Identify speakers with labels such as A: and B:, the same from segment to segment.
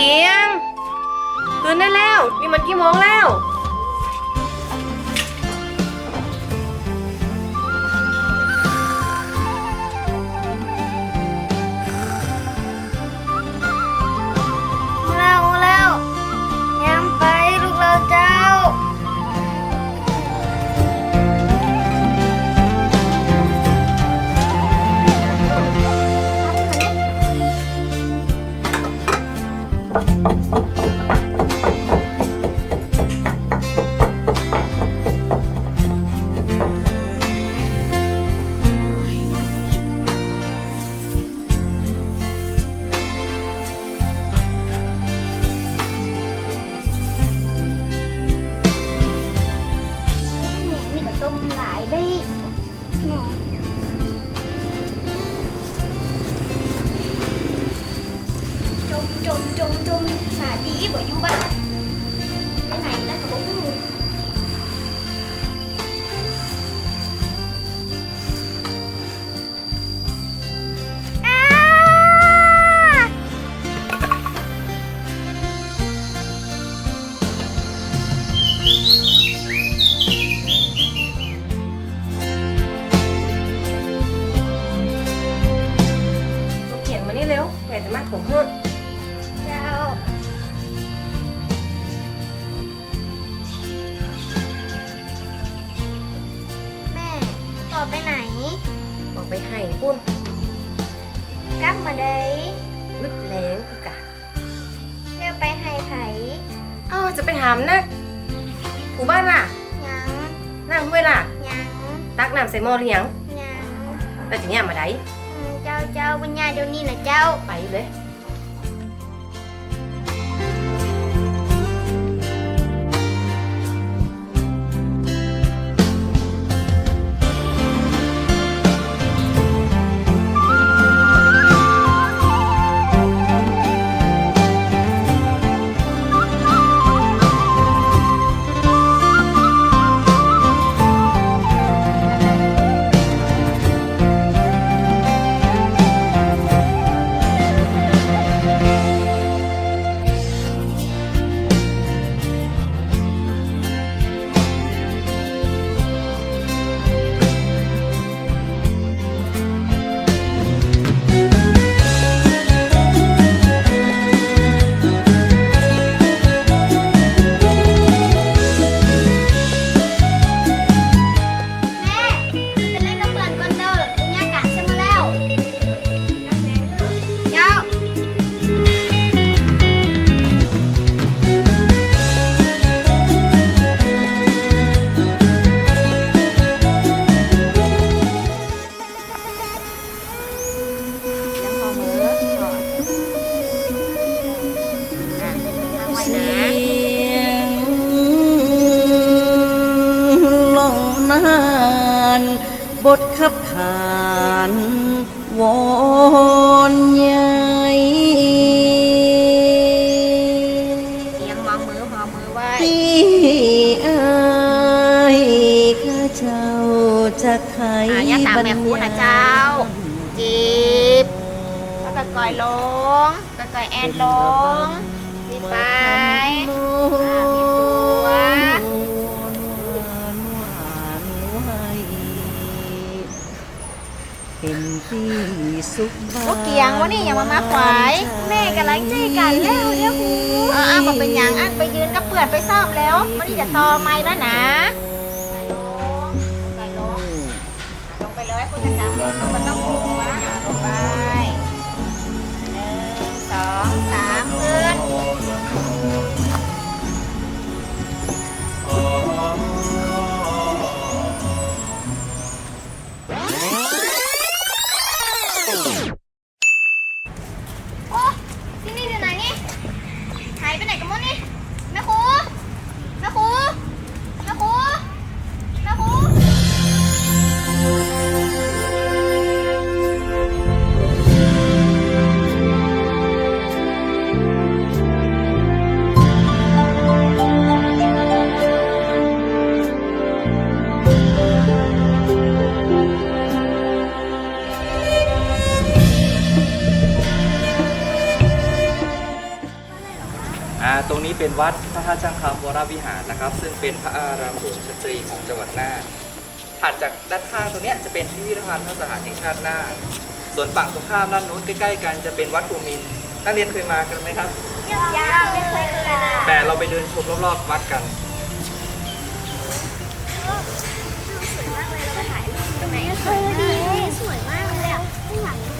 A: เกียงตื่นได้แล้ว นี่มันกี่โมงแล้ว ให้ปุ้น
B: กลับมาได้
A: ลึกแรงคือกะ
B: เรียกไปให้ไผ
A: อ้าวจะไปถามนะผู้บ้านล่ะ
B: ยัง
A: นั่งห้วยล่ะ
B: ยัง
A: ตักน้ำใส่หม้อหรือยัง
B: ยัง
A: แล้วจะเนี่ยมาได้
B: อืมเจ้าเจ้าปัญญาเดี๋ยวนี้นะเจ้า
A: ไปเลย ที่
C: สุขบา
B: โอ้เกียงวะนี่อย่ามามาขวายแม่กำลังใจกันแล้วเดี๋ยวหูอ่าบอกเป็นหยังอันไปยืนกับเปื่อนไปซ่อมแล้วมันนี่จะต่อไม้แล้วนะ วัด
D: พระธาตุช่างคำวรวิหารนะครับ ซึ่งเป็นพระอารามหลวงชัตรีของจังหวัดน่านถัดจากด้านข้างตรงเนี้ยจะเป็นพิพิธภัณฑ์พระสถานแห่งชาติน่านส่วนฝั่งตรงข้ามด้านนู้นใกล้ๆกันจะเป็นวัดภูมินทร์นักเรียนเคยมากันไหมครับ
B: ยังไม่เคยเลย
D: แต่เราไปเดินชมรอบๆวัดกัน
B: สวยมากเลยเราไปถ่ายรูปตรงไหนสวยดีสวยมากเลยอะข้างหลังมันข้าง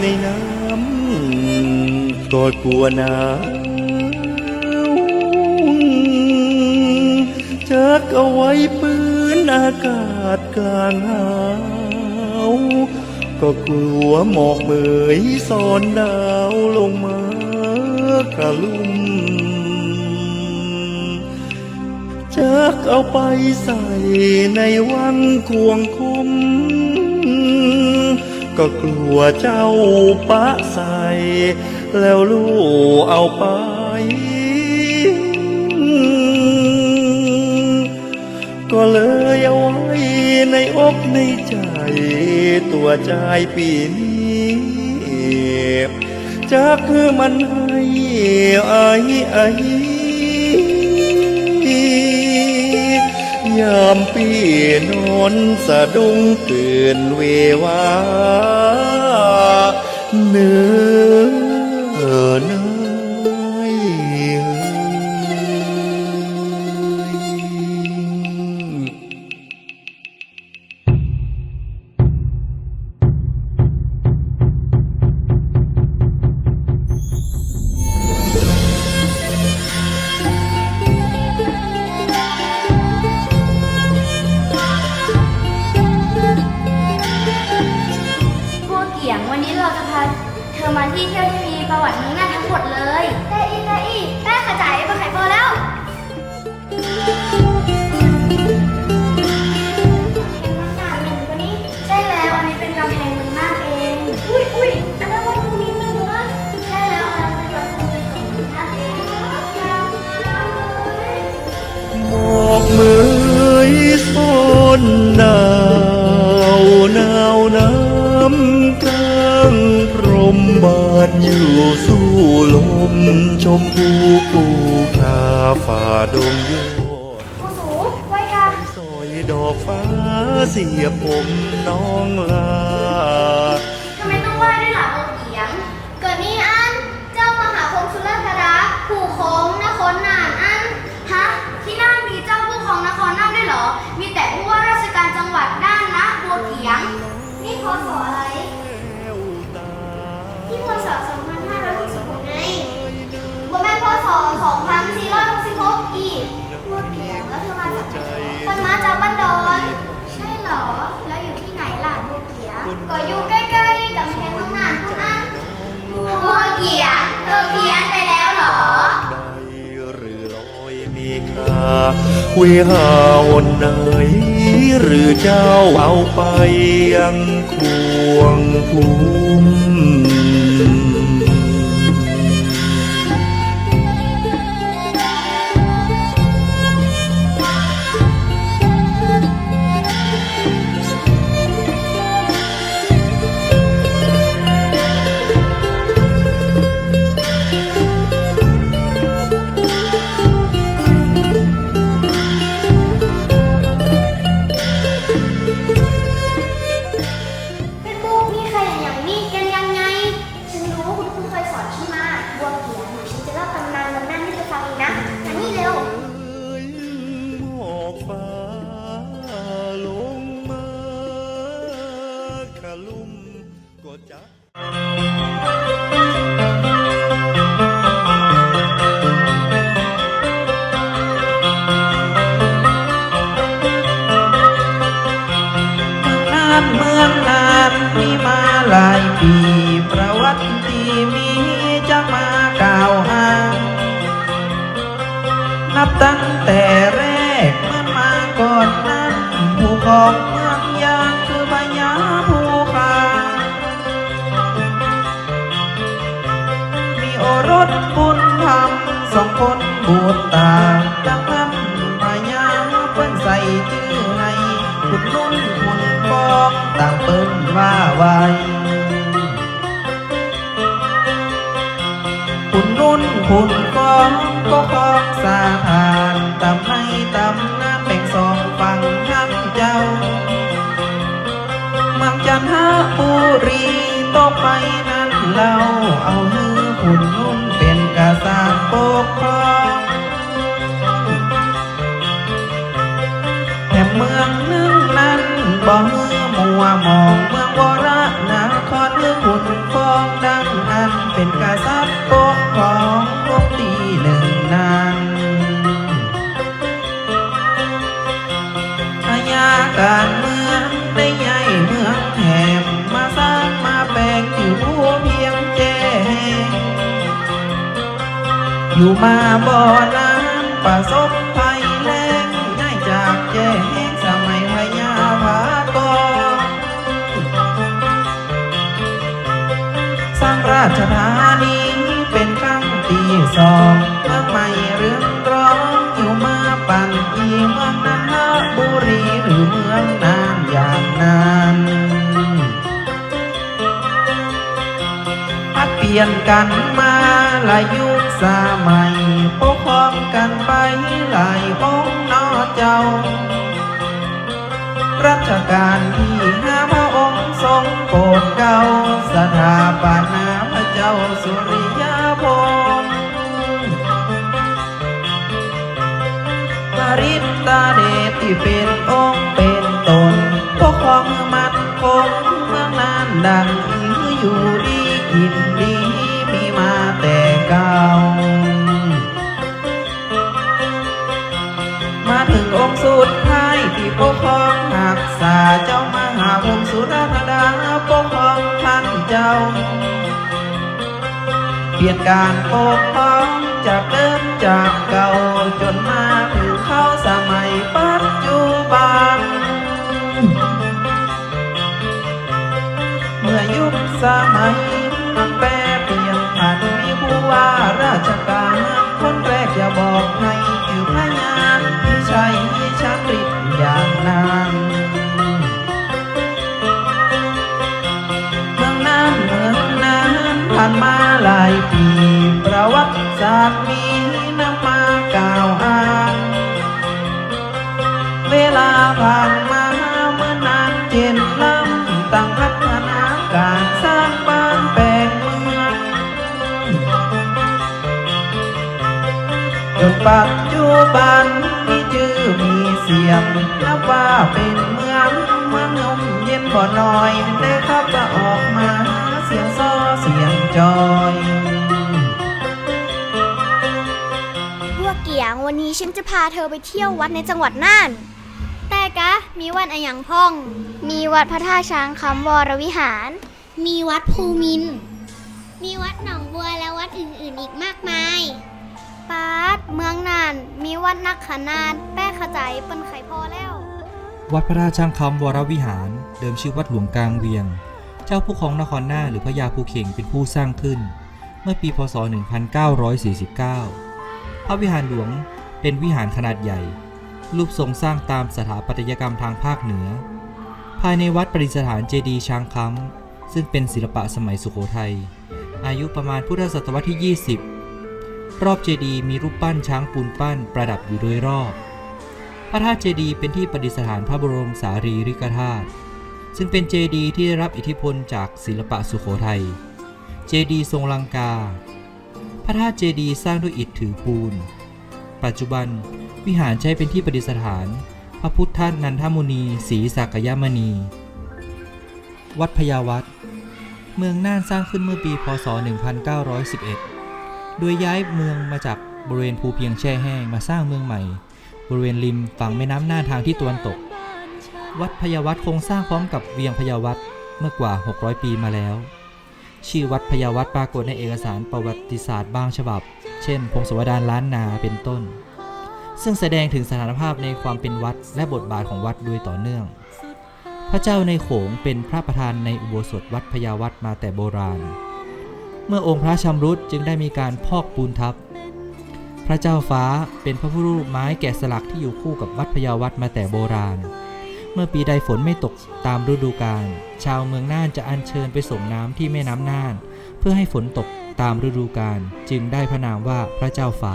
E: ในน้ำก็กลัวหนาวจักเอาไว้ปืนอากาศกลางหาวก็กลัวหมอกเหมยสอนดาวลงมากระลุ่มจักเอาไปใส่ในวังควงคุม ก็กลัวเจ้าปะใส่แล้วลูกเอาไป ก็เลยเอาไว้ในอกในใจ ตัวใจปีนี้จักคือมันให้ไอ้ไอ้ ยามพี่นอนสะดุ้งตื่นเววาเนื้อ
F: มพูปู
E: คาฝ่าดงโยอด
B: ผู้สูงไว้ค่ะ
E: สอยดอกฟ้าเสียบผมน้องลา
F: ทำไมต้องไหว้ด้วยล่ะพวกเกียง
B: เกิดนี้อัน เจ้ามหาคมสุรธดาผู้คงนครนานอัน
F: ฮะ ที่น่านมีเจ้าผู้ของนครน่านด้วยเหรอ มีแต่ผู้ว่าราชการจังหวัดน่านนะบัวเกียง
B: นี่พศอะไร ที่พศ2566 คุยหาวนไห
E: น หรือเจ้าเอาไปยังควงภู
B: มิ ก็
G: คองสาทานตำให้ตำน้ำแบ่งสองฝั่งน้ำเจ้า มังจันหาบุรีต้องไป อยู่มาบ่อนานประสบภัยแล้งง่ายจากแจ้งสมัยพญาพากรสร้างราชธานีเป็นครั้งที่สองเมื่องใหม่เรืองร้องอยู่มาปั่นอีเมืองนันทบุรีหรือเมืองนานอย่างนั้นพัดเปลี่ยนกันมาหลายยุ สมัยปกครองกันไปหลายองค์นอเจ้า รัชกาลที่ห้าพระองค์ทรงโปรดเก้าสถาปนาพระเจ้าสุริยพงษ์ปริตตาเดชที่เป็นองค์เป็นตนปกครองมืองมันคงเมืองนานดังอืออยู่ดีกินดี องค์สุดท้ายที่ปกครองหักษาเจ้ามหาวงศ์สุรธดาปกครองท่านเจ้า เปลี่ยนการปกครองจากเดิมจากเก่าจนมาถึงเข้าสมัยปัจจุบัน เมื่อยุคสมัยมันแปรเปลี่ยนผ่านมีผู้ว่าราชการ คนแรกอย่าบอกให้คือพญาที่ใช่ชักริดอย่างนั้นเมืองนั้นเมืองนั้นผ่านมาหลายปีประวัติศาสตร์มีนำมากล่าวอ้างเวลาผ่าน จนปัจจุบันมีชื่อมีเสียงนับว่าเป็นเมืองเมืองยมเย็นบ่น้อยได้ขับออกมาเสียงซ้อเสียงจอย
B: พวกเกียงวันนี้ฉันจะพาเธอไปเที่ยววัดในจังหวัดน่านแต่กะมีวัดอะหยังพ่อง มีวัดพระธาตุช้างคำวรวิหาร มีวัดภูมิน มีวัดหนองบัวและวัดอื่นๆอีกมากมาย ปาดเมืองน่านมีวัดนักขนานแป้ขจายเปิ้นไขพอแล้ว
H: วัดพระราชช่างคำวรวิหาร เดิมชื่อวัดหลวงกลางเวียง เจ้าผู้ครองนครน่านหรือพระยาภูเข่งเป็นผู้สร้างขึ้น เมื่อปีพศ 1949 พระวิหารหลวงเป็นวิหารขนาดใหญ่ รูปทรงสร้างตามสถาปัตยกรรมทางภาคเหนือ ภายในวัดประดิษฐานเจดีย์ช้างคำซึ่งเป็นศิลปะสมัยสุโขทัยอายุประมาณพุทธศตวรรษที่ 20 รอบเจดีย์มีรูปปั้นช้างปูนปั้นประดับอยู่โดยรอบ พระธาตุเจดีย์เป็นที่ประดิษฐานพระบรมสารีริกธาตุซึ่งเป็นเจดีย์ที่ได้รับอิทธิพลจากศิลปะสุโขทัย เจดีย์ทรงลังกา พระธาตุเจดีย์สร้างด้วยอิฐถือปูน ปัจจุบันวิหารใช้เป็นที่ประดิษฐาน พระพุทธนันทมุนีศรีสักยมณี วัดพญาวัด เมืองน่านสร้างขึ้นเมื่อปี พศ 1911 โดยย้ายเมืองมาจากบริเวณภูเพียงแช่แห้งมาสร้างเมืองใหม่ บริเวณริมฝั่งแม่น้ำหน่าทางที่ตะวันตก วัดพญาวัดคงสร้างพร้อมกับเวียงพญาวัดเมื่อกว่า 600 ปีมาแล้ว ชื่อวัดพญาวัดปรากฏในเอกสารประวัติศาสตร์บางฉบับ เช่น พงศวดารล้านนาเป็นต้น ซึ่งแสดงถึงสถานภาพในความเป็นวัดและบทบาทของวัดโดยต่อเนื่อง พระเจ้าในโขงเป็นพระประธานในอุโบสถวัดพญาวัดมาแต่โบราณ เมื่อองค์พระชำรุดจึงได้มีการพอกปูนทับ พระเจ้าฟ้าเป็นพระพุทธรูปไม้แกะสลักที่อยู่คู่กับวัดพญาวัดมาแต่โบราณ เมื่อปีใดฝนไม่ตกตามฤดูกาลชาวเมืองน่านจะอัญเชิญไปส่งน้ำที่แม่น้ำน่าน เพื่อให้ฝนตกตามฤดูกาลจึงได้พระนามว่าพระเจ้าฟ้า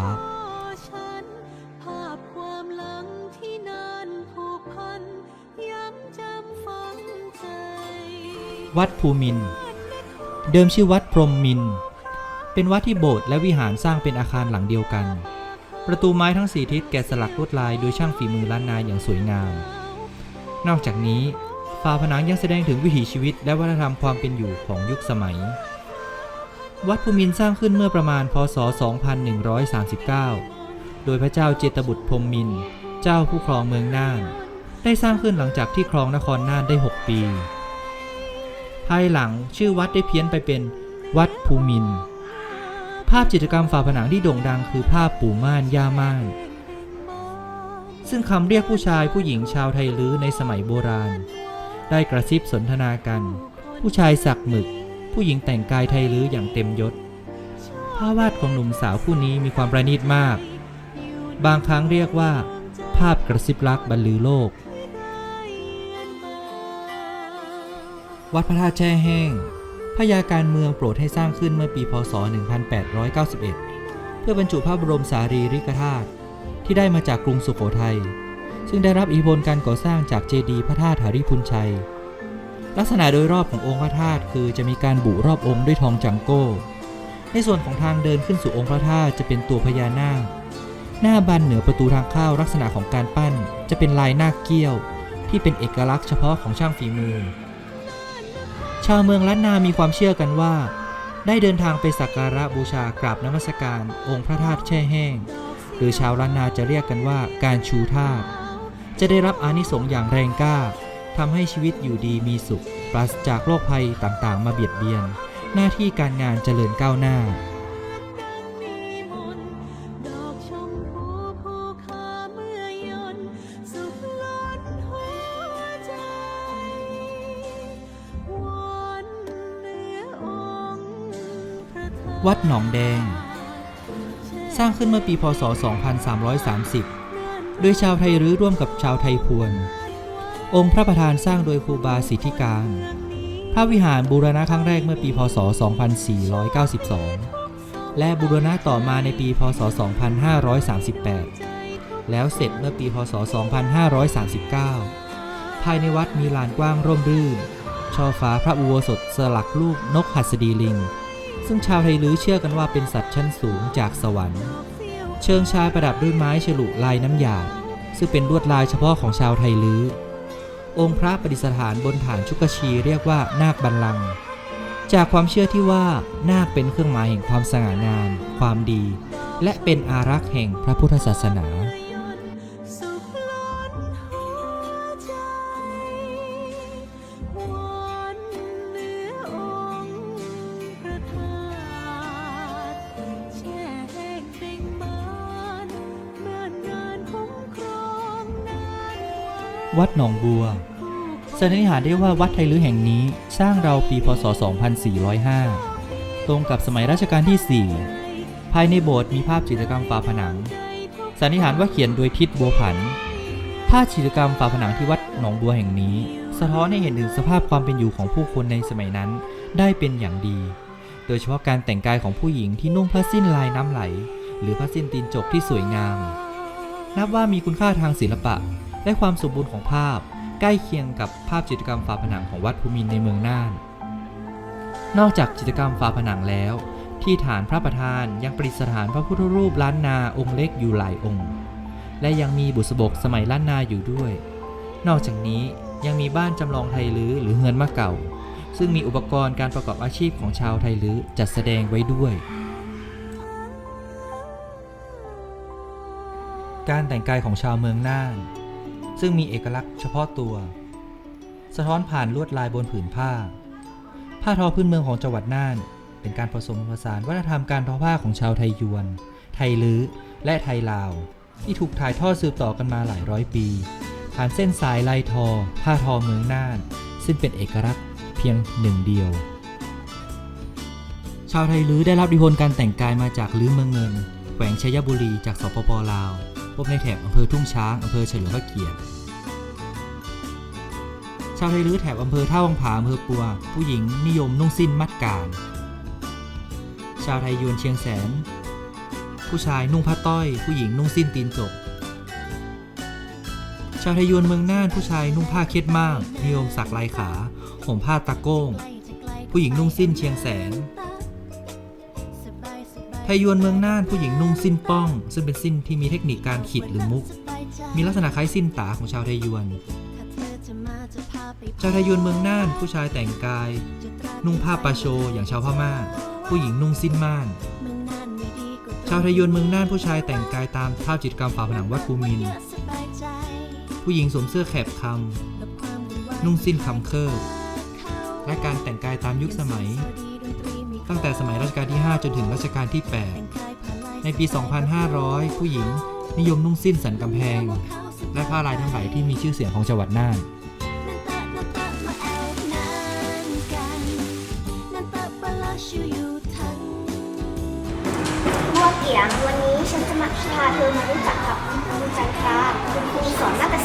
I: วั
H: ดภูมิน เดิมชื่อวัดพรมมิน เป็นวัดที่โบสถ์และวิหารสร้างเป็นอาคารหลังเดียวกัน ประตูไม้ทั้งสี่ทิศแกะสลักลวดลายโดยช่างฝีมือล้านนาอย่างสวยงาม นอกจากนี้ฝาผนังยังแสดงถึงวิถีชีวิตและวัฒนธรรมความเป็นอยู่ของยุคสมัย วัดภูมินสร้างขึ้นเมื่อประมาณพศ 2139 โดยพระเจ้าเจตบุตรพรมมิน เจ้าผู้ครองเมืองน่าน ได้สร้างขึ้นหลังจากที่ครองนครน่านได้ 6 ปี ภายหลังชื่อวัดได้เพี้ยนไปเป็นวัดภูมิน ภาพจิตรกรรมฝาผนังที่โด่งดังคือภาพปู่ม่านย่าม่าน ซึ่งคำเรียกผู้ชายผู้หญิงชาวไทยลื้อในสมัยโบราณ ได้กระซิบสนทนากัน ผู้ชายสักหมึก ผู้หญิงแต่งกายไทยลื้ออย่างเต็มยศภาพวาดของหนุ่มสาวคู่นี้มีความประณีตมาก บางครั้งเรียกว่า ภาพกระซิบรักบรรลือโลก วัดพระธาตุแช่แห้งพระยาการเมืองโปรดให้สร้างขึ้นเมื่อปีพศ 1891 เพื่อบรรจุพระบรมสารีริกธาตุที่ได้มาจากกรุงสุโขทัย ซึ่งได้รับอิทธิพลการก่อสร้างจากเจดีย์พระธาตุหาริพุนชัย ลักษณะโดยรอบขององค์พระธาตุคือจะมีการบุรอบองค์ด้วยทองจังโก้ ในส่วนของทางเดินขึ้นสู่องค์พระธาตุจะเป็นตัวพญานาค หน้าบันเหนือประตูทางเข้าลักษณะของการปั้น จะเป็นลายนาคเกี้ยว ที่เป็นเอกลักษณ์เฉพาะของช่างฝีมือ ชาวเมืองล้านนามีความเชื่อกันว่า ได้เดินทางไปสักการะบูชากราบนมัสการ องค์พระธาตุแช่แห้ง หรือชาวล้านนาจะเรียกกันว่าการชูธาตุจะได้รับอานิสงส์อย่างแรงกล้าทำให้ชีวิตอยู่ดีมีสุข ปราศจากโรคภัยต่างๆ มาเบียดเบียน หน้าที่การงานเจริญก้าวหน้า
I: วั
H: ดหนองแดง สร้างขึ้นเมื่อปีพศ 2330 โดยชาวไทยรื้อร่วมกับชาวไทยพวน องค์พระประธานสร้างโดยครูบาสิทธิการ พระวิหารบูรณะครั้งแรกเมื่อปีพศ 2492 และบูรณะต่อมาในปีพศ 2538 แล้วเสร็จเมื่อปีพศ 2539 ภายในวัดมีลานกว้างร่มรื่นช่อฟ้าพระอุโบสถสลักรูปนกหัสดีลิง ซึ่งชาวไทยลื้อเชื่อกันว่าเป็นสัตว์ชั้นสูงจากสวรรค์ เชิงชายประดับด้วยไม้ฉลุลายน้ำหยาดซึ่งเป็นลวดลายเฉพาะของชาวไทยลื้อองค์พระประดิษฐานบนฐานชุกชีเรียกว่านาคบัลลังก์จากความเชื่อที่ว่านาคเป็นเครื่องหมายแห่งความสง่างาม ความดี และเป็นอารักษ์แห่งพระพุทธศาสนา
I: วั
H: ดหนองบัวสันนิษฐานได้ว่าวัดไทยลื้อแห่งนี้สร้างราวปีพศ 2405 ตรงกับสมัยรัชกาลที่ 4 ภายในโบสถ์มีภาพจิตรกรรมฝาผนัง สันนิษฐานว่าเขียนโดยทิดบัวผัน ภาพจิตรกรรมฝาผนังที่วัดหนองบัวแห่งนี้ สะท้อนให้เห็นถึงสภาพความเป็นอยู่ของผู้คนในสมัยนั้นได้เป็นอย่างดี โดยเฉพาะการแต่งกายของผู้หญิงที่นุ่งผ้าสิ้นลายน้ำไหล หรือผ้าสิ้นตีนจกที่สวยงาม นับว่ามีคุณค่าทางศิลปะ และความสมบูรณ์ของภาพ ใกล้เคียงกับภาพจิตรกรรมฝาผนังของวัดภูมินในเมืองน่าน นอกจากจิตรกรรมฝาผนังแล้ว ที่ฐานพระประธานยังประดิษฐานพระพุทธรูปล้านนาองค์เล็กอยู่หลายองค์ และยังมีบุษบกสมัยล้านนาอยู่ด้วย นอกจากนี้ยังมีบ้านจำลองไทยลื้อหรือเฮือนมะเก่า ซึ่งมีอุปกรณ์การประกอบอาชีพของชาวไทยลื้อจัดแสดงไว้ด้วยการแต่งกายของชาวเมืองน่าน ซึ่งมีเอกลักษณ์เฉพาะตัว สะท้อนผ่านลวดลายบนผืนผ้า ผ้าทอพื้นเมืองของจังหวัดน่าน เป็นการผสมผสานวัฒนธรรมการทอผ้าของชาวไทยยวน ไทยลื้อ และไทยลาว ที่ถูกถ่ายทอดสืบต่อกันมาหลายร้อยปี ผ่านเส้นสายลายทอ ผ้าทอเมืองน่าน ซึ่งเป็นเอกลักษณ์เพียงหนึ่งเดียวชาวไทยลื้อได้รับอิทธิพลการแต่งกายมาจากลื้อเมืองเงิน แขวงชัยบุรีจากสปปลาว พบในแถบอำเภอทุ่งช้างอำเภอเฉลิมพระเกียรติชาวไทยลื้อแถบอำเภอท่าวังผาอำเภอปัว ผู้หญิงนิยมนุ่งสิ้นมัดการชาวไทยยวนเชียงแสน ผู้ชายนุ่งผ้าต้อย ผู้หญิงนุ่งสิ้นตีนจกชาวไทยยวนเมืองน่านผู้ชายนุ่งผ้าเคล็ดมากนิยมสักลายขาห่มผ้าตะโก้ง ผู้หญิงนุ่งสิ้นเชียงแสน ไทยวนเมืองน่านผู้หญิงนุ่งสิ้นป้อง ซึ่งเป็นสิ้นที่มีเทคนิคการขีดหรือมุก มีลักษณะคล้ายสิ้นตาของชาวไทยวน ชาวไทยวนเมืองน่าน ผู้ชายแต่งกาย นุ่งผ้าปาโชอย่างชาวพม่า ผู้หญิงนุ่งสิ้นม่าน ชาวไทยวนเมืองน่านผู้ชายแต่งกายตามภาพจิตกรรมฝาผนังวัดภูมิน ผู้หญิงสวมเสื้อแขบคำนุ่งสิ้นคำเคอร์และการแต่งกายตามยุคสมัย ตั้งแต่สมัยรัชกาลที่ 5 จนถึงรัชกาลที่ 8 ในปี 2500 ผู้หญิงนิยมนุ่งสิ้นสันกำแพง และผ้าลายทั้งหลายที่มีชื่อเสียงของจังหวัดน่าน
J: บัวเกียงวันนี้ฉันจะมาพาเธอมารู้จักกับคุณครูจันทราคุณครูสอนนาฏ